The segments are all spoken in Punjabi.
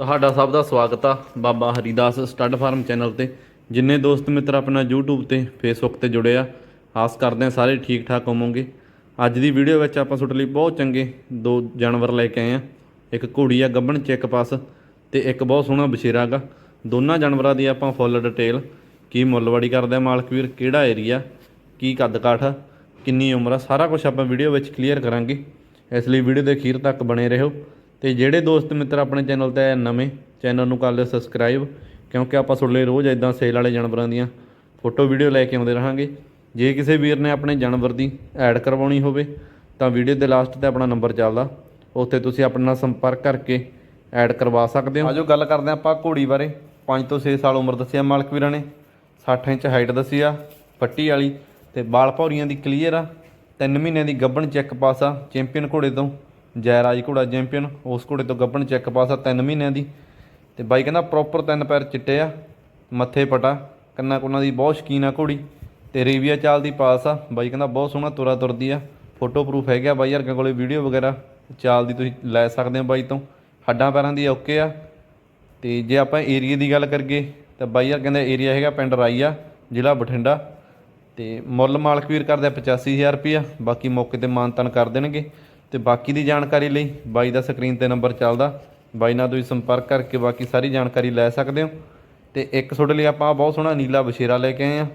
ਤੁਹਾਡਾ ਸਭ ਦਾ ਸਵਾਗਤ ਆ Baba Haridas stud farm channel ਤੇ। ਜਿੰਨੇ ਦੋਸਤ ਮਿੱਤਰ ਆਪਣਾ YouTube ਤੇ, Facebook ਤੇ ਜੁੜੇ ਆ, ਆਸ ਕਰਦੇ ਆ ਸਾਰੇ ਠੀਕ ਠਾਕ ਹੋਵੋਗੇ। ਅੱਜ ਦੀ ਵੀਡੀਓ ਵਿੱਚ ਆਪਾਂ ਤੁਹਾਡੇ ਲਈ ਬਹੁਤ ਚੰਗੇ ਦੋ ਜਾਨਵਰ ਲੈ ਕੇ ਆਏ ਆ। ਇੱਕ ਘੋੜੀ ਆ ਗੱਬਣ ਚੈੱਕ ਪਾਸ ਤੇ ਇੱਕ ਬਹੁਤ ਸੋਹਣਾ ਬਸ਼ੇਰਾ ਗਾ। ਦੋਨਾਂ ਜਾਨਵਰਾਂ ਦੀ ਆਪਾਂ ਫੁੱਲ ਡਿਟੇਲ ਕੀ ਮੁੱਲਵਾੜੀ ਕਰਦੇ ਆ, ਮਾਲਕ ਵੀਰ ਕਿਹੜਾ ਏਰੀਆ ਕੀ ਕੱਦ ਕਾਠ ਆ, ਕਿੰਨੀ ਉਮਰ ਆ, ਸਾਰਾ ਕੁਝ ਆਪਾਂ ਵੀਡੀਓ ਵਿੱਚ ਕਲੀਅਰ ਕਰਾਂਗੇ। ਇਸ ਲਈ ਵੀਡੀਓ ਦੇ ਅਖੀਰ ਤੱਕ ਬਣੇ ਰਹੋ। ਤੇ ਜਿਹੜੇ ਦੋਸਤ ਮਿੱਤਰ ਆਪਣੇ ਚੈਨਲ ਤੇ ਨਵੇਂ, ਚੈਨਲ ਨੂੰ ਕਰ ਲਿਓ ਸਬਸਕ੍ਰਾਈਬ ਕਿਉਂਕਿ ਆਪਾਂ ਤੁਹਾਡੇ ਰੋਜ਼ ਇਦਾਂ ਸੇਲ ਵਾਲੇ ਜਾਨਵਰਾਂ ਦੀਆਂ ਫੋਟੋ ਵੀਡੀਓ ਲੈ ਕੇ ਆਉਂਦੇ ਰਹਾਂਗੇ। ਜੇ ਕਿਸੇ ਵੀਰ ਨੇ ਆਪਣੇ ਜਾਨਵਰ ਦੀ ਐਡ ਕਰਵਾਉਣੀ ਹੋਵੇ, ਤਾਂ ਵੀਡੀਓ ਦੇ ਲਾਸਟ ਤੇ ਆਪਣਾ ਨੰਬਰ ਚੱਲਦਾ। ਉੱਥੇ ਤੁਸੀਂ ਆਪਣੇ ਨਾਲ ਸੰਪਰਕ ਕਰਕੇ ਐਡ ਕਰਵਾ ਸਕਦੇ ਹੋ। ਆਜੋ ਗੱਲ ਕਰਦੇ ਹਾਂ ਆਪਾਂ ਘੋੜੀ ਬਾਰੇ। 5 ਤੋਂ 6 ਸਾਲ ਉਮਰ ਦੱਸਿਆ ਮਾਲਕ ਵੀਰਾਂ ਨੇ। 60 ਇੰਚ ਹਾਈਟ ਦੱਸੀ ਆ, ਪੱਟੀ ਵਾਲੀ। ਤੇ ਬਾਲ ਭੌਰੀਆਂ ਦੀ ਕਲੀਅਰ ਆ। 3 ਮਹੀਨਿਆਂ ਦੀ ਗੱਬਣ ਚੈੱਕ ਪਾਸ ਆ ਚੈਂਪੀਅਨ ਘੋੜੇ ਤੋਂ। ਜੈਰਾਜ ਘੋੜਾ ਚੈਂਪੀਅਨ, ਉਸ ਘੋੜੇ ਤੋਂ ਗੱਬਣ ਚੈੱਕ ਪਾਸ ਆ 3 ਮਹੀਨਿਆਂ ਦੀ। ਤੇ ਬਾਈ ਕਹਿੰਦਾ ਪ੍ਰੋਪਰ ਤਿੰਨ ਪੈਰ ਚਿੱਟੇ ਆ, ਮੱਥੇ ਪਟਾ, ਕੰਨਾਂ ਕੁੰਨਾਂ ਦੀ ਬਹੁਤ ਸ਼ਕੀਨ ਆ ਘੋੜੀ। ਤੇ ਰੇਵੀਆ ਚਾਲ ਦੀ ਪਾਸ ਆ, ਬਾਈ ਕਹਿੰਦਾ ਬਹੁਤ ਸੋਹਣਾ ਤੁਰਾ ਤੁਰਦੀ ਆ। ਫੋਟੋ ਪ੍ਰੂਫ ਹੈਗਾ ਬਾਈ ਵਰਗਾ ਕੋਲੇ ਵੀਡੀਓ ਵਗੈਰਾ, ਚਾਲ ਦੀ ਤੁਸੀਂ ਲੈ ਸਕਦੇ ਹੋ ਬਾਈ ਤੋਂ। ਹੱਡਾਂ ਪੈਰਾਂ ਦੀ ਓਕੇ ਆ। ਤੇ ਜੇ ਆਪਾਂ ਏਰੀਆ ਦੀ ਗੱਲ ਕਰੀਏ, ਤਾਂ ਬਾਈ ਯਾਰ ਕਹਿੰਦਾ ਏਰੀਆ ਹੈਗਾ ਪਿੰਡ ਰਾਈਆ ਜ਼ਿਲ੍ਹਾ ਬਠਿੰਡਾ। ਤੇ ਮੁੱਲ ਮਾਲਕ ਵੀਰ ਕਰਦੇ ਆ 85000 ਰੁਪਇਆ ਬਾਕੀ ਮੌਕੇ ਤੇ ਮਾਨਤਨ ਕਰ ਦੇਣਗੇ। ਤੇ ਬਾਕੀ ਦੀ ਜਾਣਕਾਰੀ ਲਈ ਬਾਈ ਦਾ ਸਕਰੀਨ ਤੇ ਨੰਬਰ ਚੱਲਦਾ। ਬਾਈ ਨਾਲ ਤੁਸੀਂ ਸੰਪਰਕ ਕਰਕੇ ਬਾਕੀ ਸਾਰੀ ਜਾਣਕਾਰੀ ਲੈ ਸਕਦੇ ਹੋ। ਤੇ ਇੱਕ ਤੁਹਾਡੇ ਲਈ ਆਪਾਂ ਬਹੁਤ ਸੋਹਣਾ ਨੀਲਾ ਬਸ਼ੇਰਾ ਲੈ ਕੇ ਆਏ ਆ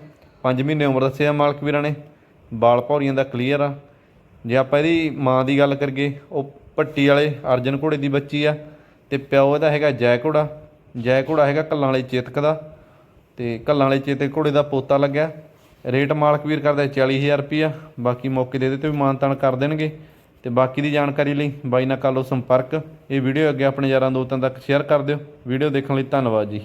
5 ਮਹੀਨੇ ਉਮਰ ਦੱਸਿਆ ਮਾਲਕ ਵੀਰਾਂ ਨੇ। ਬਾਲ ਭੌਰੀਆਂ ਦਾ ਕਲੀਅਰ ਆ। ਜੇ ਆਪਾਂ ਇਹਦੀ ਮਾਂ ਦੀ ਗੱਲ ਕਰੀਏ, ਉਹ ਭੱਟੀ ਵਾਲੇ ਅਰਜਨ ਘੋੜੇ ਦੀ ਬੱਚੀ ਆ। ਤੇ ਪਿਓ ਇਹਦਾ ਹੈਗਾ ਜੈ ਘੋੜਾ ਜੈ ਘੋੜਾ ਹੈਗਾ ਕੱਲਾਂ ਵਾਲੇ ਚੇਤਕ ਦਾ। ਤੇ ਕੱਲਾਂ ਵਾਲੇ ਚੇਤਕ ਘੋੜੇ ਦਾ ਪੋਤਾ ਲੱਗਿਆ। ਰੇਟ ਮਾਲਕ ਵੀਰ ਕਰਦਾ 40000 ਰੁਪਿਆ ਬਾਕੀ ਮੌਕੇ ਦੇ ਦੇ ਤੇ ਵੀ ਮਾਨਤਾਨ ਕਰ ਦੇਣਗੇ। ਤੇ ਬਾਕੀ ਦੀ ਜਾਣਕਾਰੀ ਲਈ ਬਾਈ ਨਾਲ ਕਰ ਲਓ ਸੰਪਰਕ। ਇਹ ਵੀਡੀਓ ਅੱਗੇ ਆਪਣੇ ਯਾਰਾਂ ਦੋਸਤਾਂ ਤੱਕ ਸ਼ੇਅਰ ਕਰ ਦਿਓ। ਵੀਡੀਓ ਦੇਖਣ ਲਈ ਧੰਨਵਾਦ ਜੀ।